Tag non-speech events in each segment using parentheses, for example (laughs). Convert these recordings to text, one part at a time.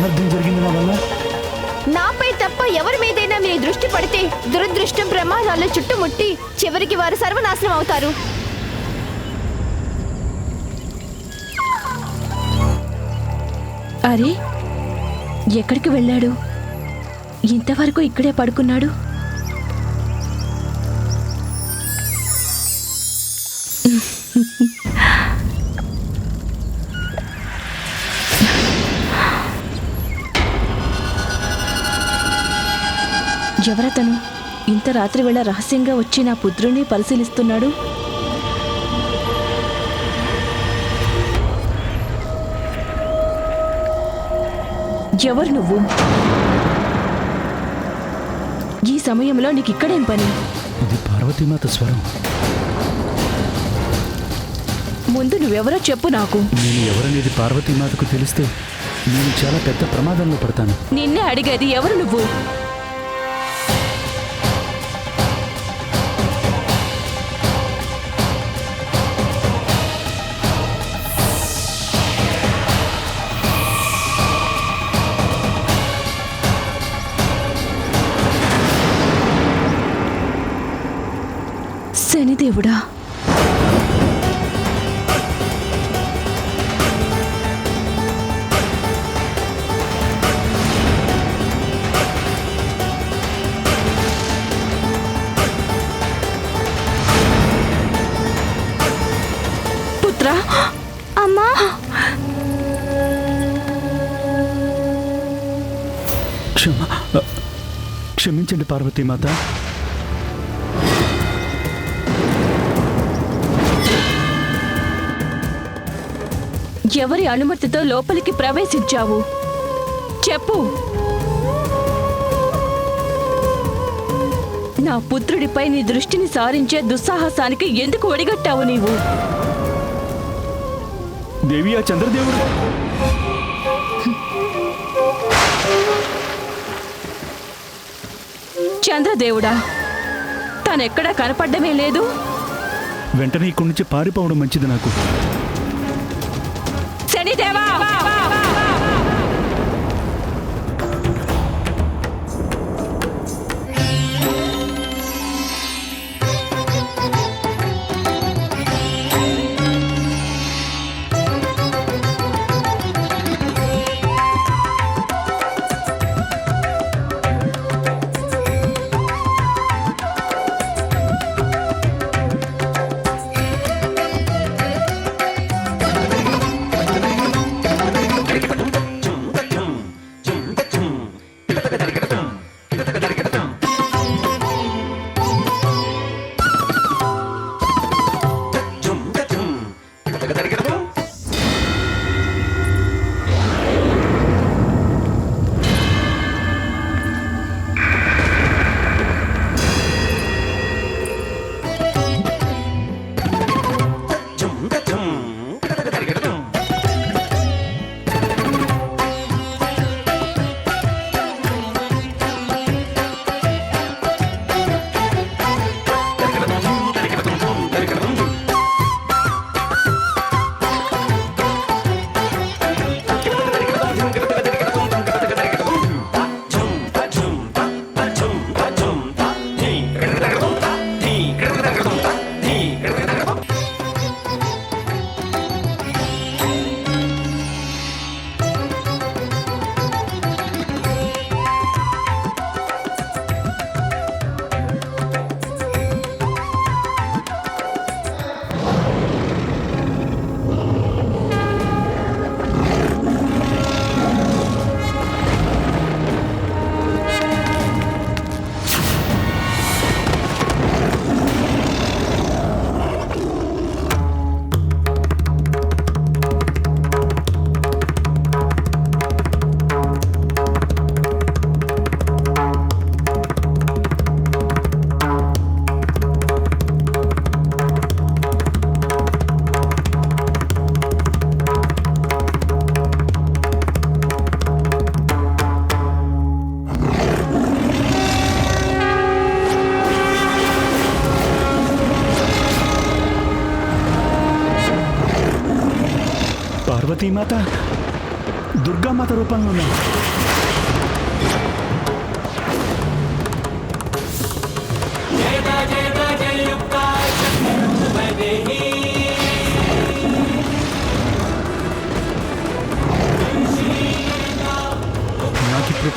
అనర్థం జరిగింది నా వల్ల? నాపై తప్ప ఎవరి మీదైనా మీ దృష్టి పడితే దురదృష్టం ప్రమాదాలు చుట్టుముట్టి చివరికి వారు సర్వనాశనం అవుతారు. అరే ఎక్కడికి వెళ్ళాడు? ఇంతవరకు ఇక్కడే పడుకున్నాడు? ఎవరతను? ఇంత రాత్రి వేళ రహస్యంగా వచ్చి నా పుత్రుని పరిశీలిస్తున్నాడు? ఎవరు నువ్వు? ఈ సమయంలో నీకు ఇక్కడేం పని? ఇది పార్వతీమాత స్వరం. ముందు నువ్వెవరో చెప్పు నాకు. నేను ఎవరనేది పార్వతీమాతకు తెలిస్తే నేను చాలా పెద్ద ప్రమాదంలో పడతాను. నిన్నే అడిగేది ఎవరు నువ్వు? శనిదేవుడా పుత్ర? అమ్మా! క్షమ క్షమించండి పార్వతీమాత ఎవరి అనుమతితో లోపలికి ప్రవేశించావు? చెప్పు. నా పుత్రుడిపై నీ దృష్టిని సారించే దుస్సాహసానికి ఎందుకు ఒడిగట్టావు నీవు? దేవి ఆ చంద్రదేవుడు. చంద్రదేవుడా తనెక్కడా కనపడ్డమే లేదు? వెంటనే ఇక్కడి నుంచి పారిపోవడం మంచిది నాకు. పార్వతీమాత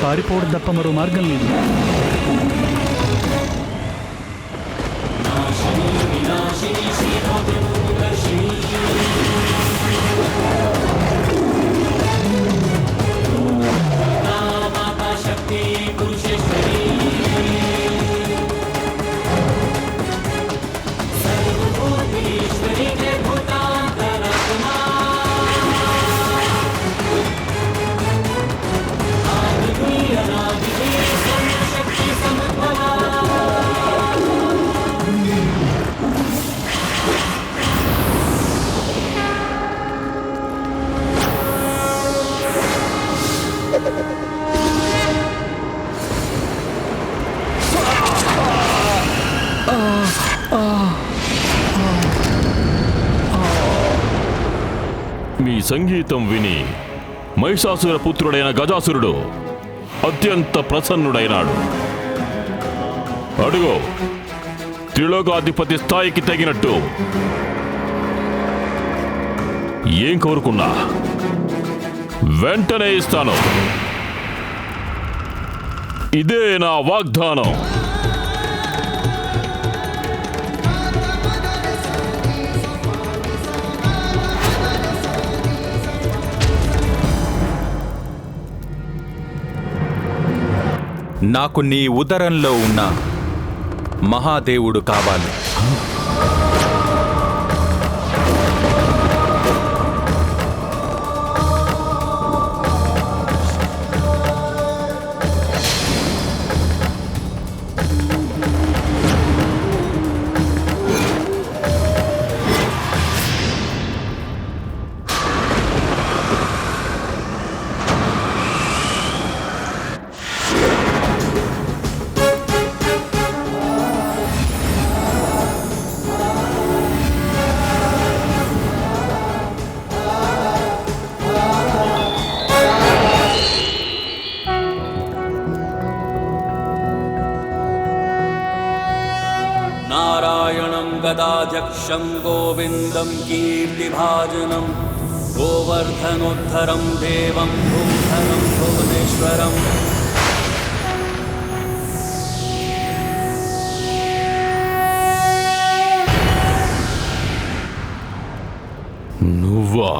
పారిపోవడం తప్ప మరో మార్గం లేదు. మీ సంగీతం విని మహిషాసుర పుత్రుడైన గజాసురుడు అత్యంత ప్రసన్నుడైనాడు. అడుగో త్రిలోకాధిపతి స్థాయికి తగినట్టు. ఏం కోరుకున్నా? వెంటనే ఇస్తాను. ఇదే నా వాగ్దానం. నాకు నీ ఉదరంలో ఉన్న మహాదేవుడు కావాలి. गदाध्यक्षं गोविन्दं कीर्तिभाजनं गोवर्धनोद्धरं देवं भूधनं भुवनेश्वरम् నువ్వా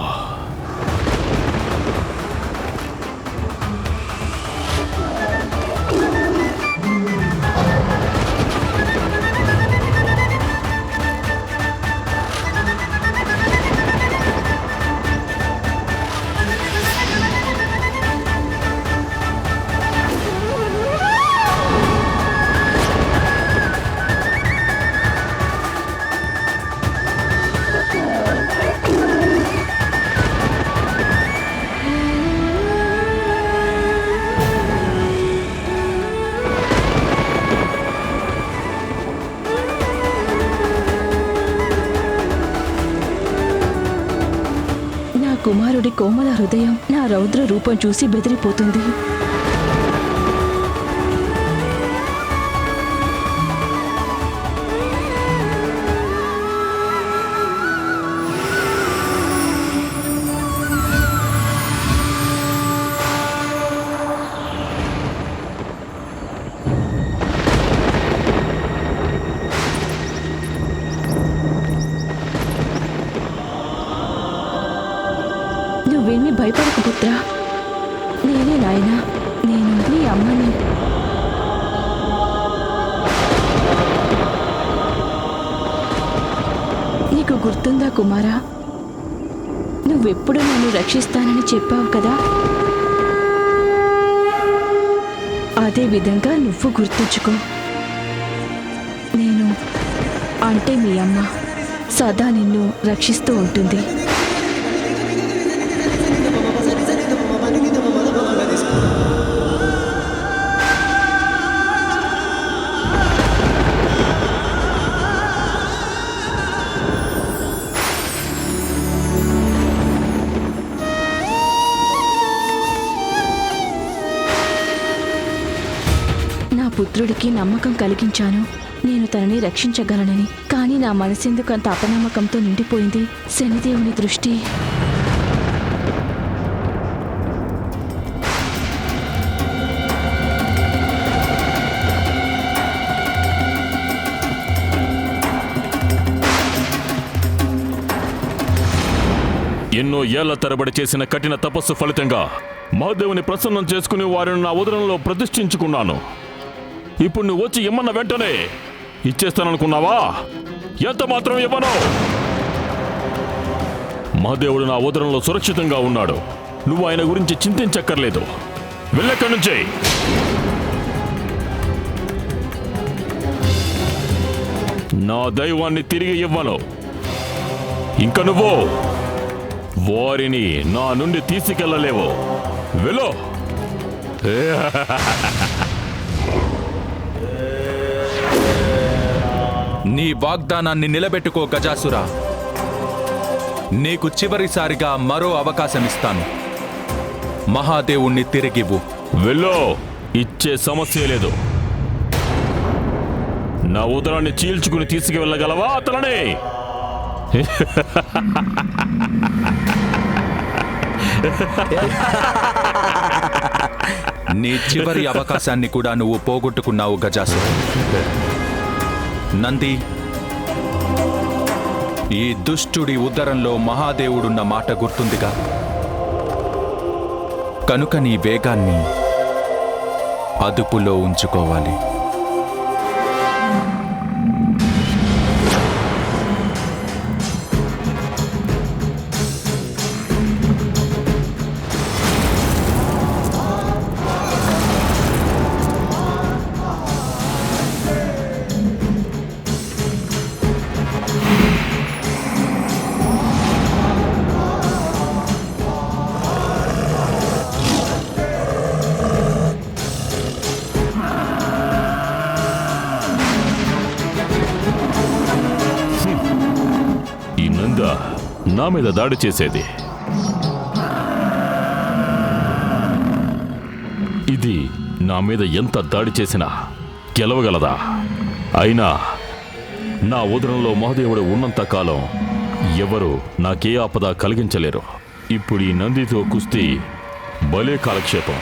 కుమారుడి కోమల హృదయం నా రౌద్ర రూపం చూసి బెదిరిపోతుంది. గుర్తుందా కుమారా? నువ్వెప్పుడు నన్ను రక్షిస్తానని చెప్పావు కదా? అదే విధంగా నువ్వు గుర్తుంచుకో. నేను అంటే మీ అమ్మ సదా నిన్ను రక్షిస్తూ ఉంటుంది. పుత్రుడికి నమ్మకం కలిగించాను. నేను తనని రక్షించగలనని. కానీ నా మనసెందుకు అంత అపనమ్మకంతో నిండిపోయింది? శనిదేవుని దృష్టి. ఎన్నో ఏళ్ళ తరబడి చేసిన కఠిన తపస్సు ఫలితంగా మహాదేవుని ప్రసన్నం చేసుకుని వారిని నా ఉదరంలో ప్రతిష్ఠించుకున్నాను. ఇప్పుడు నువ్వు వచ్చి ఇమ్మన్న వెంటనే. ఇచ్చేస్తాననుకున్నావా? ఎంత మాత్రం ఇవ్వను. మహదేవుడు నా ఉదరంలో సురక్షితంగా ఉన్నాడు. నువ్వు ఆయన గురించి చింతించక్కర్లేదు. వెళ్ళెక్కడి నుంచి? నా దైవాన్ని తిరిగి ఇవ్వను. ఇంక నువ్వు? వారిని నా నుండి తీసుకెళ్ళలేవు. వెళ్ళు. (laughs) నీ వాగ్దానాన్ని నిలబెట్టుకో గజాసురా. నీకు చివరిసారిగా మరో అవకాశమిస్తాను. మహాదేవుణ్ణి తిరిగివ్వు. వెళ్ళు. ఇచ్చే సమస్య లేదు. నా ఉదరాన్ని చీల్చుకుని తీసుకువెళ్ళగలవా అతలని నీ చివరి అవకాశాన్ని కూడా నువ్వు పోగొట్టుకున్నావు గజాసుర. నంది ఈ దుష్టుడి ఉదరంలో మహాదేవుడున్న మాట గుర్తుందిగా? కనుక నీ వేగాన్ని అదుపులో ఉంచుకోవాలి. నా మీద దాడి చేసేది. ఇది నా మీద ఎంత దాడి చేసినా గెలవగలదా? అయినా నా ఉదరంలో మహదేవుడు ఉన్నంత కాలం ఎవరు నాకే ఆపద కలిగించలేరు. ఇప్పుడు ఈ నందితో కుస్తీ భలే కాలక్షేపం.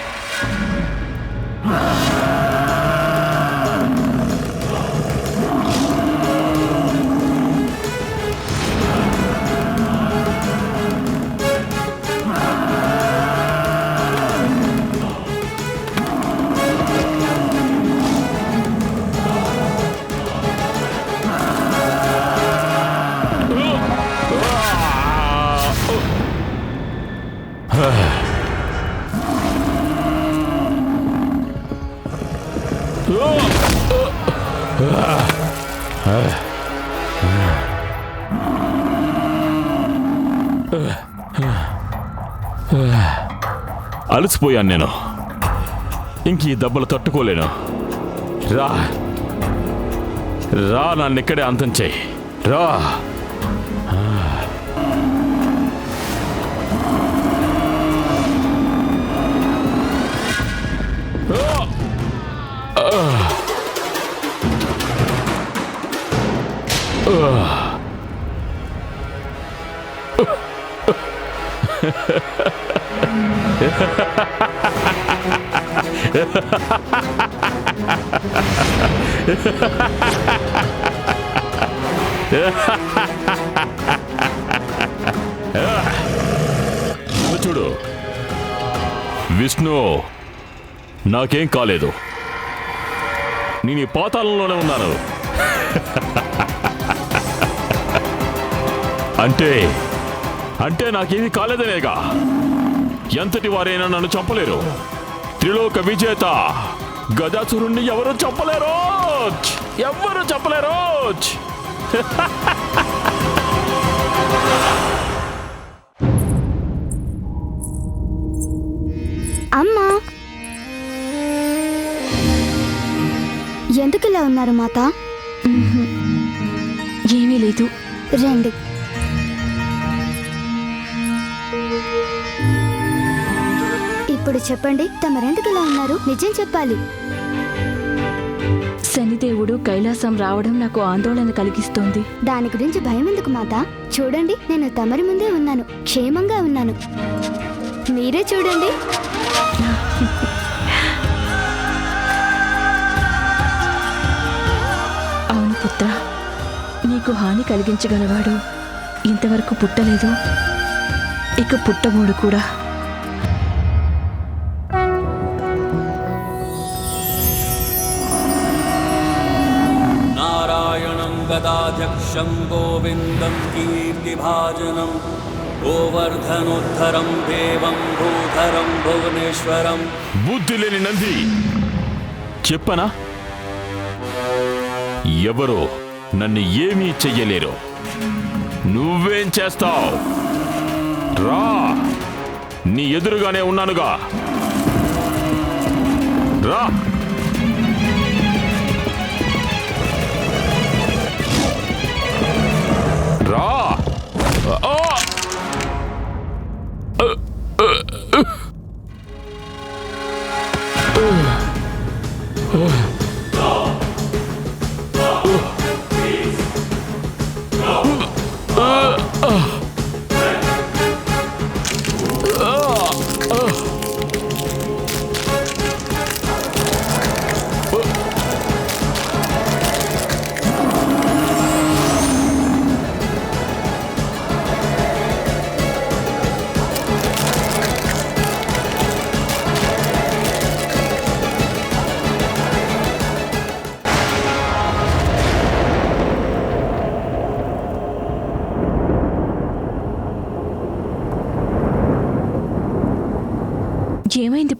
అలసిపోయాను నేను. ఇంక ఈ దెబ్బలు తట్టుకోలేను. రా. రా నన్ను ఇక్కడే అంతం చేయి. రా. Ugh. చూడు. విష్ణు నాకేం కాలేదు. నేను ఈ పాతాళంలోనే ఉన్నాను. అంటే అంటే నాకేమీ కాలేదనేగా. ఎంతటి వారైనా నన్ను చంపలేరు. త్రిలోక విజేత గజాసురుణ్ణి ఎవరు చంపలేరు? ఎవరు చంపలేరు? అమ్మా! ఎందుకు ఇలా ఉన్నారు మాత? ఏమీ లేదు. రండి. ఇప్పుడు చెప్పండి తమరెందుకు ఇలా ఉన్నారు? నిజం చెప్పాలి. శనిదేవుడు కైలాసం రావడం నాకు ఆందోళన కలిగిస్తోంది. దాని గురించి భయం ఎందుకు మాత? చూడండి నేను తమరి ముందే ఉన్నాను క్షేమంగా ఉన్నాను. మీరే చూడండి. అవును పుత్ర నీకు హాని కలిగించగలవాడు ఇంతవరకు పుట్టలేదు. ఇక పుట్టబోడు కూడా. गदाध्यक्षं गोविन्दं कीर्तिभाजनं गोवर्धनोद्धरं देवं भूधरं भुवनेश्वरं బుద్ధి లేని నంది చెప్పనా ఎవరో నన్ను ఏమీ చెయ్యలేరు నువ్వేం చేస్తావు రా నీ ఎదురుగానే ఉన్నానుగా రా రా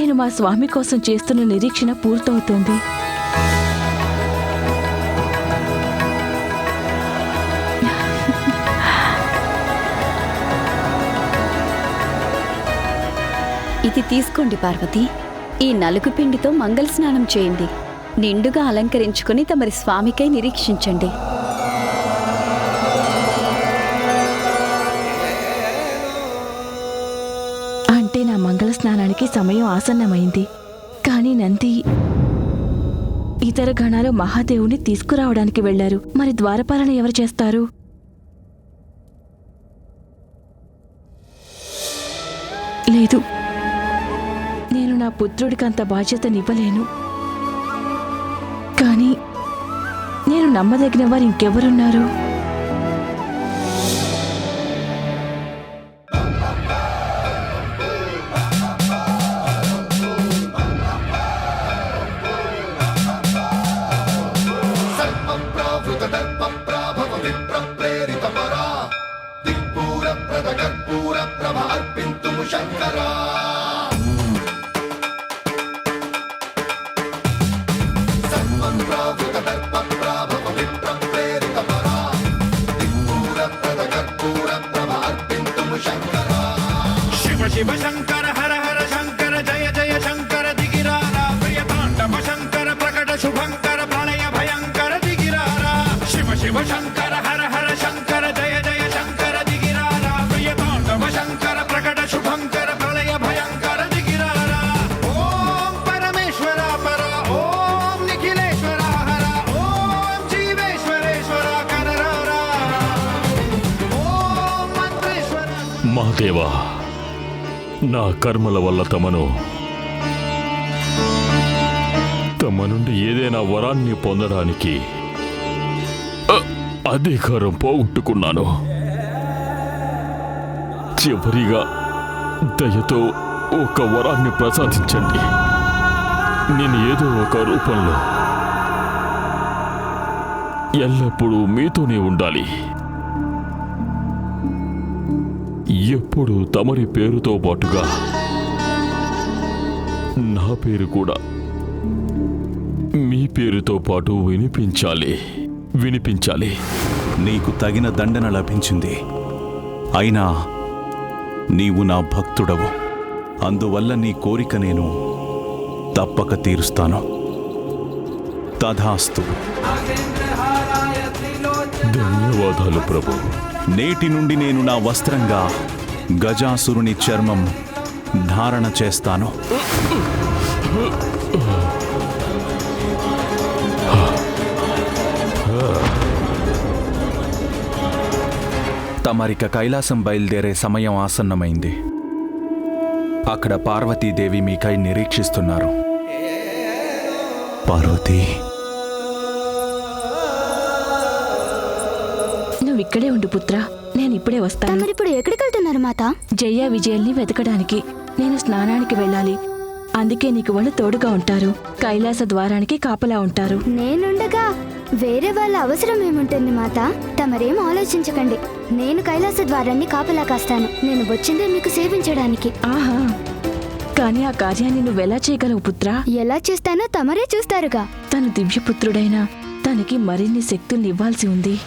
నేను మా స్వామి కోసం చేస్తున్న నిరీక్షణ పూర్తవుతోంది. ఇది తీసుకోండి పార్వతి. ఈ నలుగు పిండితో మంగళ స్నానం చేయండి. నిండుగా అలంకరించుకుని తమరి స్వామికై నిరీక్షించండి. మంగళ సమయం ఆసన్నమైంది. కానీ నంది ఇతర గణాలు మహాదేవుని తీసుకురావడానికి వెళ్ళారు మరి ద్వారపాలన ఎవరు చేస్తారు? లేదు. నేను నా పుత్రుడికి అంత బాధ్యతనివ్వలేను. కానీ నేను నమ్మదగిన వారు ఇంకెవరున్నారు? शिव शङ्कर हर हर शङ्कर जय जय शङ्कर दिगिरारा प्रियताण्डव शङ्कर प्रकट शुभङ्कर प्रणय भयङ्कर दिगिरारा। शिव शिव शङ्कर हर हर నా కర్మల వల్ల తమను తమ నుండి ఏదైనా వరాన్ని పొందడానికి అధికారం పోగొట్టుకున్నాను. చివరిగా దయతో ఒక వరాన్ని ప్రసాదించండి. నేను ఏదో ఒక రూపంలో ఎల్లప్పుడూ మీతోనే ఉండాలి. ఎప్పుడు తమరి పేరుతో పాటుగా నా పేరు కూడా మీ పేరుతో పాటు వినిపించాలి. వినిపించాలి. నీకు తగిన దండన లభించింది. అయినా నీవు నా భక్తుడవు. అందువల్ల నీ కోరిక నేను తప్పక తీరుస్తాను. తథాస్తు. ధన్యవాదాలు ప్రభు. నేటి నుండి నేను నా వస్త్రంగా గజాసురుని చర్మం ధారణ చేస్తాను. తమరిక కైలాసం బయలుదేరే సమయం ఆసన్నమైంది. అక్కడ పార్వతీదేవి మీకై నిరీక్షిస్తున్నారు. పార్వతి. నువ్వు ఇక్కడే ఉండు పుత్ర నేను ఇప్పుడే వస్తాను ఎక్కడికి వెళ్తున్నారు మాత? జయ విజయల్ని వెతకడానికి నేను స్నానానికి వెళ్ళాలి. అందుకే నీకు వాళ్ళు తోడుగా ఉంటారు. కైలాస ద్వారానికి కాపలా ఉంటారు. నేనుండగా వేరే వాళ్ళ అవసరం ఏముంటుంది మాత? తమరేం ఆలోచించకండి. నేను కైలాస ద్వారాన్ని కాపలా కాస్తాను. నేను వచ్చిందే మీకు సేవించడానికి. ఆహా. కానీ ఆ కార్యాన్ని నువ్వెలా చేయగలవు పుత్రా? ఎలా చేస్తానో తమరే చూస్తారుగా. తను దివ్యపుత్రుడైనా తనకి మరిన్ని శక్తుల్ని ఇవ్వాల్సి ఉంది.